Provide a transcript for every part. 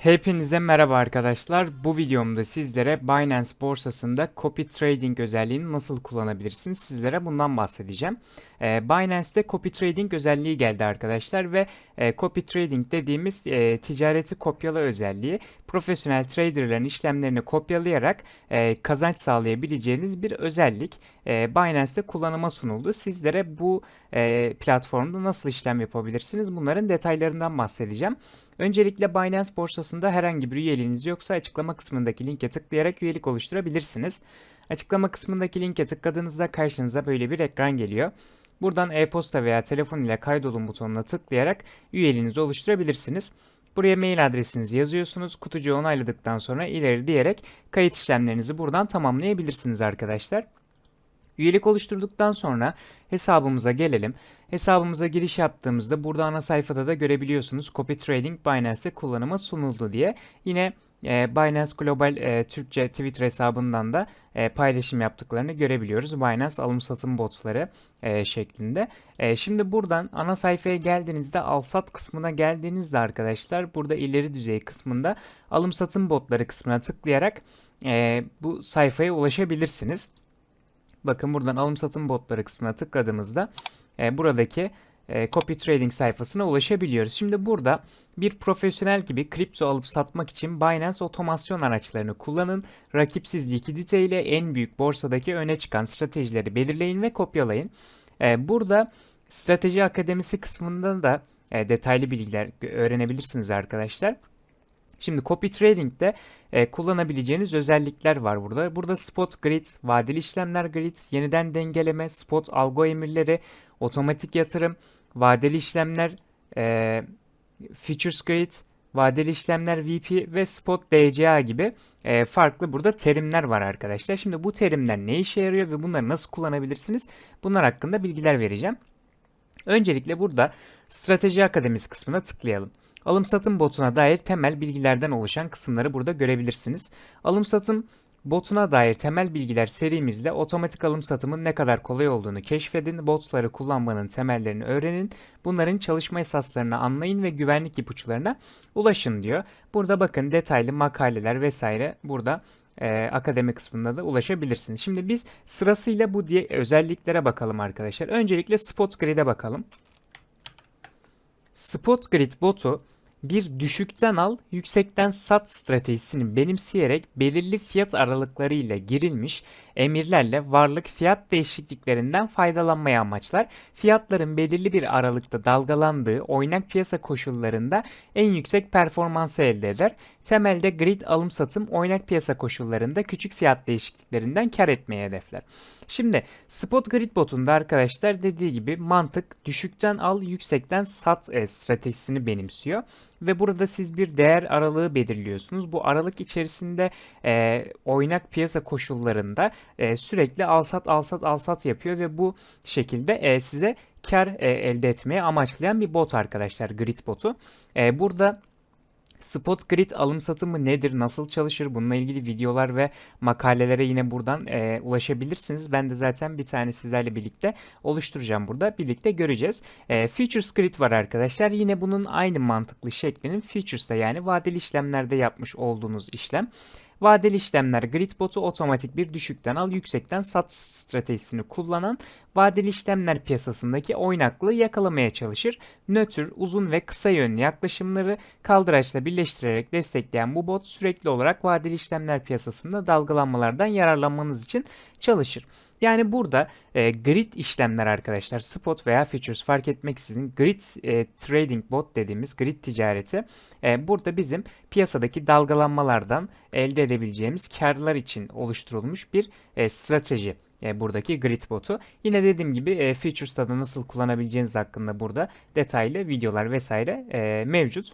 Hepinize merhaba arkadaşlar. Bu videomda sizlere Binance borsasında copy trading özelliğini nasıl kullanabilirsiniz sizlere bundan bahsedeceğim. Ee, Binance'de copy trading özelliği geldi arkadaşlar ve e, copy trading dediğimiz e, ticareti kopyala özelliği profesyonel traderların işlemlerini kopyalayarak e, kazanç sağlayabileceğiniz bir özellik e, Binance'de kullanıma sunuldu. Sizlere bu e, platformda nasıl işlem yapabilirsiniz bunların detaylarından bahsedeceğim. Öncelikle Binance borsasında herhangi bir üyeliğiniz yoksa açıklama kısmındaki linke tıklayarak üyelik oluşturabilirsiniz. Açıklama kısmındaki linke tıkladığınızda karşınıza böyle bir ekran geliyor. Buradan e-posta veya telefon ile kaydolun butonuna tıklayarak üyeliğinizi oluşturabilirsiniz. Buraya mail adresinizi yazıyorsunuz. Kutucuğu onayladıktan sonra ileri diyerek kayıt işlemlerinizi buradan tamamlayabilirsiniz arkadaşlar. Üyelik oluşturduktan sonra hesabımıza gelelim. Hesabımıza giriş yaptığımızda burada ana sayfada da görebiliyorsunuz Copy Trading Binance'de kullanıma sunuldu diye. Yine e, Binance Global e, Türkçe Twitter hesabından da e, paylaşım yaptıklarını görebiliyoruz. Binance alım satım botları e, şeklinde. E, şimdi buradan ana sayfaya geldiğinizde al sat kısmına geldiğinizde arkadaşlar burada ileri düzey kısmında alım satım botları kısmına tıklayarak e, bu sayfaya ulaşabilirsiniz. Bakın buradan alım satım botları kısmına tıkladığımızda e, buradaki e, copy trading sayfasına ulaşabiliyoruz. Şimdi burada bir profesyonel gibi kripto alıp satmak için Binance otomasyon araçlarını kullanın. Rakipsiz likidite ile en büyük borsadaki öne çıkan stratejileri belirleyin ve kopyalayın. E, burada strateji akademisi kısmında da e, detaylı bilgiler öğrenebilirsiniz arkadaşlar. Şimdi copy trading'de e, kullanabileceğiniz özellikler var burada. Burada spot grid, vadeli işlemler grid, yeniden dengeleme, spot algo emirleri, otomatik yatırım, vadeli işlemler, e, futures grid, vadeli işlemler VP ve spot DCA gibi e, farklı burada terimler var arkadaşlar. Şimdi bu terimler ne işe yarıyor ve bunları nasıl kullanabilirsiniz? Bunlar hakkında bilgiler vereceğim. Öncelikle burada strateji akademisi kısmına tıklayalım. Alım satım botuna dair temel bilgilerden oluşan kısımları burada görebilirsiniz. Alım satım botuna dair temel bilgiler serimizde otomatik alım satımın ne kadar kolay olduğunu keşfedin, botları kullanmanın temellerini öğrenin, bunların çalışma esaslarını anlayın ve güvenlik ipuçlarına ulaşın diyor. Burada bakın detaylı makaleler vesaire burada e, akademi kısmında da ulaşabilirsiniz. Şimdi biz sırasıyla bu diye özelliklere bakalım arkadaşlar. Öncelikle Spot Grid'e bakalım. Spot Grid botu bir düşükten al, yüksekten sat stratejisini benimseyerek belirli fiyat aralıkları ile girilmiş emirlerle varlık fiyat değişikliklerinden faydalanmaya amaçlar. Fiyatların belirli bir aralıkta dalgalandığı oynak piyasa koşullarında en yüksek performansı elde eder. Temelde grid alım satım oynak piyasa koşullarında küçük fiyat değişikliklerinden kar etmeyi hedefler. Şimdi spot grid botunda arkadaşlar dediği gibi mantık düşükten al yüksekten sat e, stratejisini benimsiyor ve burada siz bir değer aralığı belirliyorsunuz. Bu aralık içerisinde e, oynak piyasa koşullarında e, sürekli alsat alsat alsat yapıyor ve bu şekilde e, size kar e, elde etmeye amaçlayan bir bot arkadaşlar grid botu. E, burada Spot Grid alım satımı nedir, nasıl çalışır bununla ilgili videolar ve makalelere yine buradan e, ulaşabilirsiniz. Ben de zaten bir tane sizlerle birlikte oluşturacağım burada. Birlikte göreceğiz. E, Futures Grid var arkadaşlar. Yine bunun aynı mantıklı şeklinin Futures'ta yani vadeli işlemlerde yapmış olduğunuz işlem. Vadeli işlemler grid botu otomatik bir düşükten al yüksekten sat stratejisini kullanan vadeli işlemler piyasasındaki oynaklığı yakalamaya çalışır. Nötr, uzun ve kısa yönlü yaklaşımları kaldıraçla birleştirerek destekleyen bu bot sürekli olarak vadeli işlemler piyasasında dalgalanmalardan yararlanmanız için çalışır. Yani burada e, grid işlemler arkadaşlar spot veya futures fark etmeksizin grid e, trading bot dediğimiz grid ticareti e, burada bizim piyasadaki dalgalanmalardan elde edebileceğimiz karlar için oluşturulmuş bir e, strateji e, buradaki grid botu. Yine dediğim gibi e, Features'ta da nasıl kullanabileceğiniz hakkında burada detaylı videolar vesaire e, mevcut.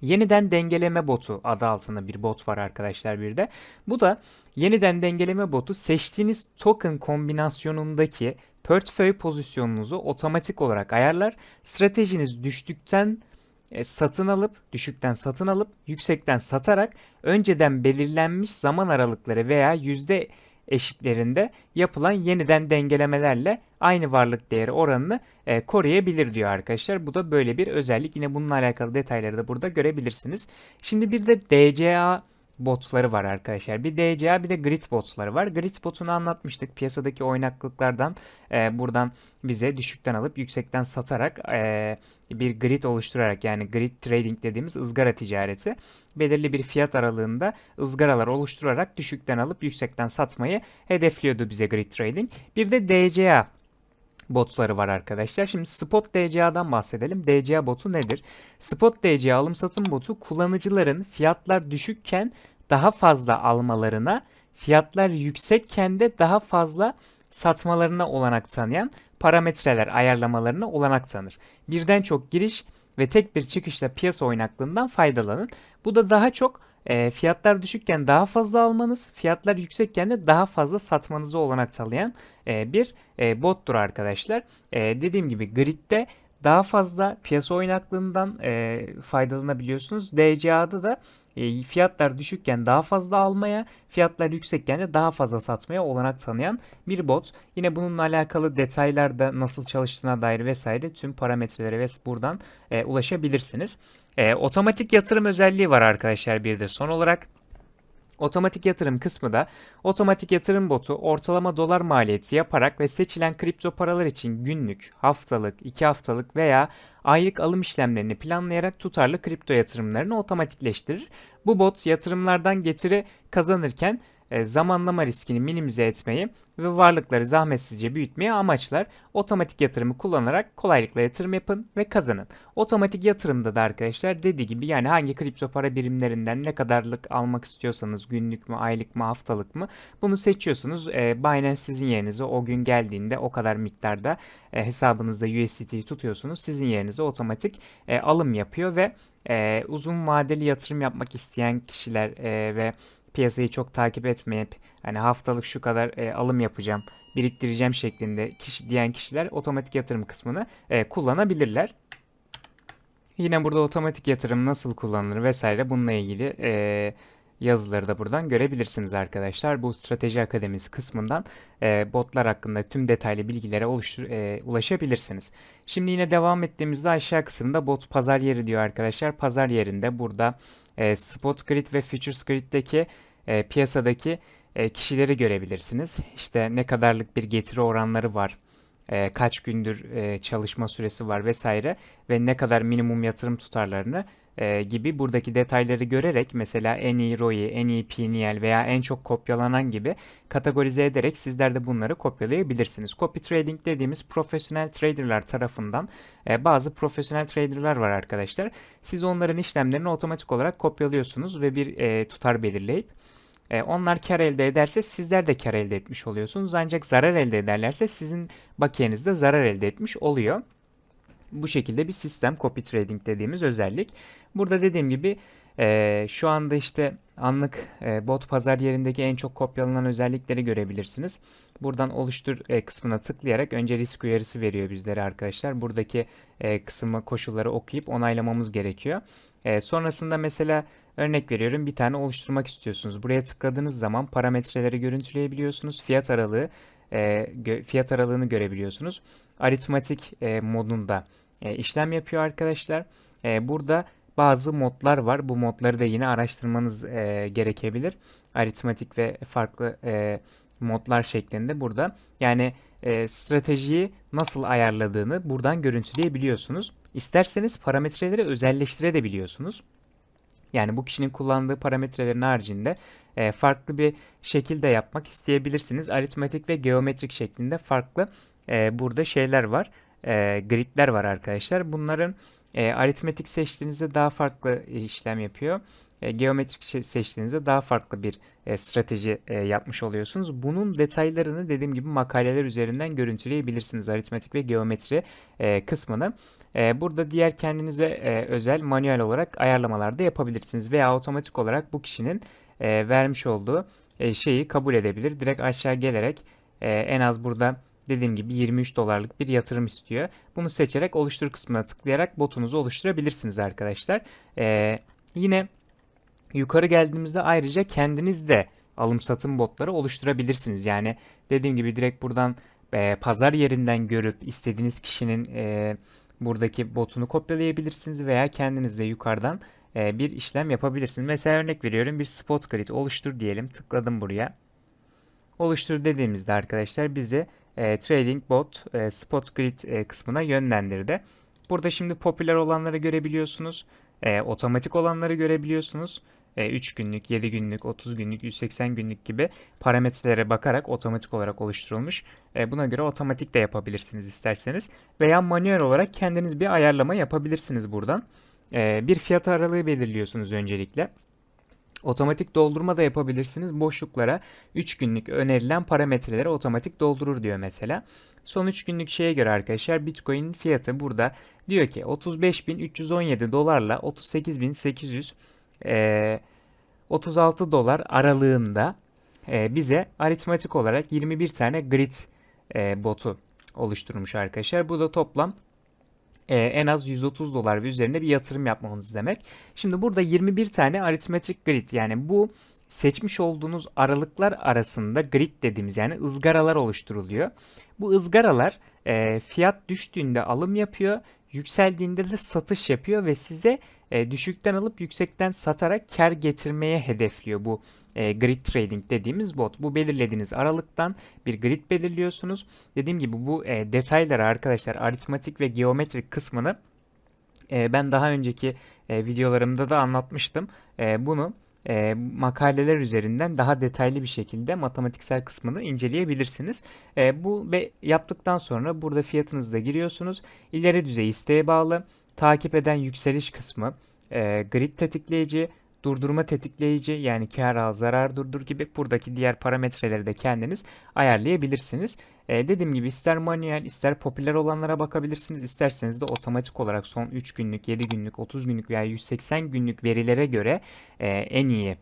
Yeniden dengeleme botu adı altında bir bot var arkadaşlar bir de. Bu da yeniden dengeleme botu seçtiğiniz token kombinasyonundaki portföy pozisyonunuzu otomatik olarak ayarlar. Stratejiniz düştükten e, satın alıp düşükten satın alıp yüksekten satarak önceden belirlenmiş zaman aralıkları veya yüzde eşiklerinde yapılan yeniden dengelemelerle aynı varlık değeri oranını e, koruyabilir diyor arkadaşlar. Bu da böyle bir özellik. Yine bununla alakalı detayları da burada görebilirsiniz. Şimdi bir de DCA botları var arkadaşlar. Bir DCA bir de grid botları var. Grid botunu anlatmıştık. Piyasadaki oynaklıklardan e, buradan bize düşükten alıp yüksekten satarak e, bir grid oluşturarak yani grid trading dediğimiz ızgara ticareti belirli bir fiyat aralığında ızgaralar oluşturarak düşükten alıp yüksekten satmayı hedefliyordu bize grid trading. Bir de DCA botları var arkadaşlar. Şimdi Spot DCA'dan bahsedelim. DCA botu nedir? Spot DCA alım satım botu kullanıcıların fiyatlar düşükken daha fazla almalarına, fiyatlar yüksekken de daha fazla satmalarına olanak tanıyan parametreler ayarlamalarına olanak tanır. Birden çok giriş ve tek bir çıkışla piyasa oynaklığından faydalanın. Bu da daha çok e, fiyatlar düşükken daha fazla almanız, fiyatlar yüksekken de daha fazla satmanızı olanak sağlayan e, bir e, bottur arkadaşlar. E, dediğim gibi gridde daha fazla piyasa oynaklığından e, faydalanabiliyorsunuz. DCA'da da e, fiyatlar düşükken daha fazla almaya, fiyatlar yüksekken de daha fazla satmaya olanak tanıyan bir bot. Yine bununla alakalı detaylarda nasıl çalıştığına dair vesaire tüm parametrelere ve buradan e, ulaşabilirsiniz. E, otomatik yatırım özelliği var arkadaşlar bir de son olarak. Otomatik yatırım kısmı da otomatik yatırım botu ortalama dolar maliyeti yaparak ve seçilen kripto paralar için günlük, haftalık, iki haftalık veya aylık alım işlemlerini planlayarak tutarlı kripto yatırımlarını otomatikleştirir. Bu bot yatırımlardan getiri kazanırken zamanlama riskini minimize etmeyi ve varlıkları zahmetsizce büyütmeyi amaçlar. Otomatik yatırımı kullanarak kolaylıkla yatırım yapın ve kazanın. Otomatik yatırımda da arkadaşlar dediği gibi yani hangi kripto para birimlerinden ne kadarlık almak istiyorsanız günlük mü, aylık mı, haftalık mı bunu seçiyorsunuz. E, Binance sizin yerinize o gün geldiğinde o kadar miktarda e, hesabınızda USDT tutuyorsunuz. Sizin yerinize otomatik e, alım yapıyor ve e, uzun vadeli yatırım yapmak isteyen kişiler e, ve piyasayı çok takip etmeyip hani haftalık şu kadar e, alım yapacağım, biriktireceğim şeklinde kişi diyen kişiler otomatik yatırım kısmını e, kullanabilirler. Yine burada otomatik yatırım nasıl kullanılır vesaire bununla ilgili e, yazıları da buradan görebilirsiniz arkadaşlar. Bu strateji akademisi kısmından e, botlar hakkında tüm detaylı bilgilere oluştur, e, ulaşabilirsiniz. Şimdi yine devam ettiğimizde aşağı kısımda bot pazar yeri diyor arkadaşlar. Pazar yerinde burada e, Spot Grid ve Futures Grid'deki e, piyasadaki e, kişileri görebilirsiniz. İşte ne kadarlık bir getiri oranları var, e, kaç gündür e, çalışma süresi var vesaire ve ne kadar minimum yatırım tutarlarını e, gibi buradaki detayları görerek mesela en iyi ROI, en iyi PNL veya en çok kopyalanan gibi kategorize ederek sizler de bunları kopyalayabilirsiniz. Copy trading dediğimiz profesyonel traderlar tarafından e, bazı profesyonel traderlar var arkadaşlar. Siz onların işlemlerini otomatik olarak kopyalıyorsunuz ve bir e, tutar belirleyip e, onlar kar elde ederse sizler de kar elde etmiş oluyorsunuz. Ancak zarar elde ederlerse sizin bakiyeniz de zarar elde etmiş oluyor. Bu şekilde bir sistem copy trading dediğimiz özellik. Burada dediğim gibi e, şu anda işte anlık e, bot pazar yerindeki en çok kopyalanan özellikleri görebilirsiniz. Buradan oluştur e, kısmına tıklayarak önce risk uyarısı veriyor bizlere arkadaşlar. Buradaki e, kısmı koşulları okuyup onaylamamız gerekiyor. E, sonrasında mesela örnek veriyorum bir tane oluşturmak istiyorsunuz. Buraya tıkladığınız zaman parametreleri görüntüleyebiliyorsunuz. Fiyat aralığı e, fiyat aralığını görebiliyorsunuz. Aritmatik e, modunda e, işlem yapıyor arkadaşlar. E, burada bazı modlar var. Bu modları da yine araştırmanız e, gerekebilir. Aritmatik ve farklı e, modlar şeklinde burada. Yani stratejiyi nasıl ayarladığını buradan görüntüleyebiliyorsunuz. İsterseniz parametreleri özelleştirebiliyorsunuz. Yani bu kişinin kullandığı parametrelerin haricinde farklı bir şekilde yapmak isteyebilirsiniz. Aritmetik ve geometrik şeklinde farklı burada şeyler var. E, gridler var arkadaşlar. Bunların e, aritmetik seçtiğinizde daha farklı işlem yapıyor. E, geometrik seçtiğinizde daha farklı bir e, strateji e, yapmış oluyorsunuz. Bunun detaylarını dediğim gibi makaleler üzerinden görüntüleyebilirsiniz. Aritmetik ve geometri e, kısmını. E, burada diğer kendinize e, özel manuel olarak ayarlamalar da yapabilirsiniz. Veya otomatik olarak bu kişinin e, vermiş olduğu e, şeyi kabul edebilir. Direkt aşağı gelerek e, en az burada dediğim gibi 23 dolarlık bir yatırım istiyor. Bunu seçerek oluştur kısmına tıklayarak botunuzu oluşturabilirsiniz arkadaşlar. Ee, yine yukarı geldiğimizde ayrıca kendiniz de alım satım botları oluşturabilirsiniz. Yani dediğim gibi direkt buradan e, pazar yerinden görüp istediğiniz kişinin e, buradaki botunu kopyalayabilirsiniz veya kendiniz de yukarıdan e, bir işlem yapabilirsiniz. Mesela örnek veriyorum bir spot grid oluştur diyelim. Tıkladım buraya. Oluştur dediğimizde arkadaşlar bizi e, Trading Bot e, Spot Grid e, kısmına yönlendirdi. Burada şimdi popüler olanları görebiliyorsunuz. E, otomatik olanları görebiliyorsunuz. E, 3 günlük, 7 günlük, 30 günlük, 180 günlük gibi parametrelere bakarak otomatik olarak oluşturulmuş. E, buna göre otomatik de yapabilirsiniz isterseniz. Veya manuel olarak kendiniz bir ayarlama yapabilirsiniz buradan. E, bir fiyat aralığı belirliyorsunuz öncelikle. Otomatik doldurma da yapabilirsiniz. Boşluklara 3 günlük önerilen parametreleri otomatik doldurur diyor mesela. Son 3 günlük şeye göre arkadaşlar Bitcoin fiyatı burada diyor ki 35.317 dolarla 38.800 e, 36 dolar aralığında e, bize aritmatik olarak 21 tane grid e, botu oluşturmuş arkadaşlar. Bu da toplam e, en az 130 dolar ve üzerinde bir yatırım yapmanız demek. Şimdi burada 21 tane aritmetik grid yani bu seçmiş olduğunuz aralıklar arasında grid dediğimiz yani ızgaralar oluşturuluyor. Bu ızgaralar e, fiyat düştüğünde alım yapıyor, yükseldiğinde de satış yapıyor ve size e, düşükten alıp yüksekten satarak kar getirmeye hedefliyor bu e, grid trading dediğimiz bot. Bu belirlediğiniz aralıktan bir grid belirliyorsunuz. Dediğim gibi bu e, detayları arkadaşlar aritmatik ve geometrik kısmını e, ben daha önceki e, videolarımda da anlatmıştım. E, bunu e, makaleler üzerinden daha detaylı bir şekilde matematiksel kısmını inceleyebilirsiniz. E, bu ve yaptıktan sonra burada fiyatınızı da giriyorsunuz. İleri düzey isteğe bağlı takip eden yükseliş kısmı, e, grid tetikleyici, durdurma tetikleyici yani kar al zarar durdur gibi buradaki diğer parametreleri de kendiniz ayarlayabilirsiniz. Ee, dediğim gibi ister manuel ister popüler olanlara bakabilirsiniz. İsterseniz de otomatik olarak son 3 günlük, 7 günlük, 30 günlük veya 180 günlük verilere göre e, en iyi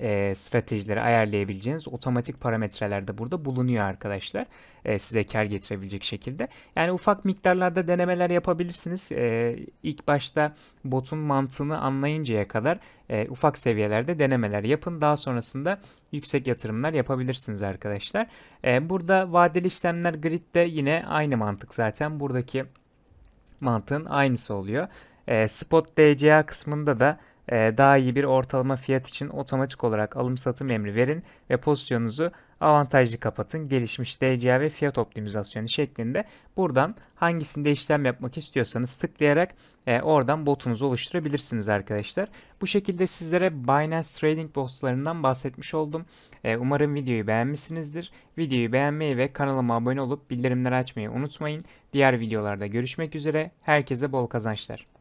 e, stratejileri ayarlayabileceğiniz otomatik parametreler de burada bulunuyor arkadaşlar. E, size kar getirebilecek şekilde. Yani ufak miktarlarda denemeler yapabilirsiniz. E, ilk başta botun mantığını anlayıncaya kadar e, ufak seviyelerde denemeler yapın. Daha sonrasında yüksek yatırımlar yapabilirsiniz arkadaşlar. E, burada vadeli işlemler gridde yine aynı mantık zaten. Buradaki mantığın aynısı oluyor. E, spot DCA kısmında da daha iyi bir ortalama fiyat için otomatik olarak alım satım emri verin ve pozisyonunuzu avantajlı kapatın. Gelişmiş DCA ve fiyat optimizasyonu şeklinde buradan hangisinde işlem yapmak istiyorsanız tıklayarak e, oradan botunuzu oluşturabilirsiniz arkadaşlar. Bu şekilde sizlere Binance Trading botlarından bahsetmiş oldum. E, umarım videoyu beğenmişsinizdir. Videoyu beğenmeyi ve kanalıma abone olup bildirimleri açmayı unutmayın. Diğer videolarda görüşmek üzere. Herkese bol kazançlar.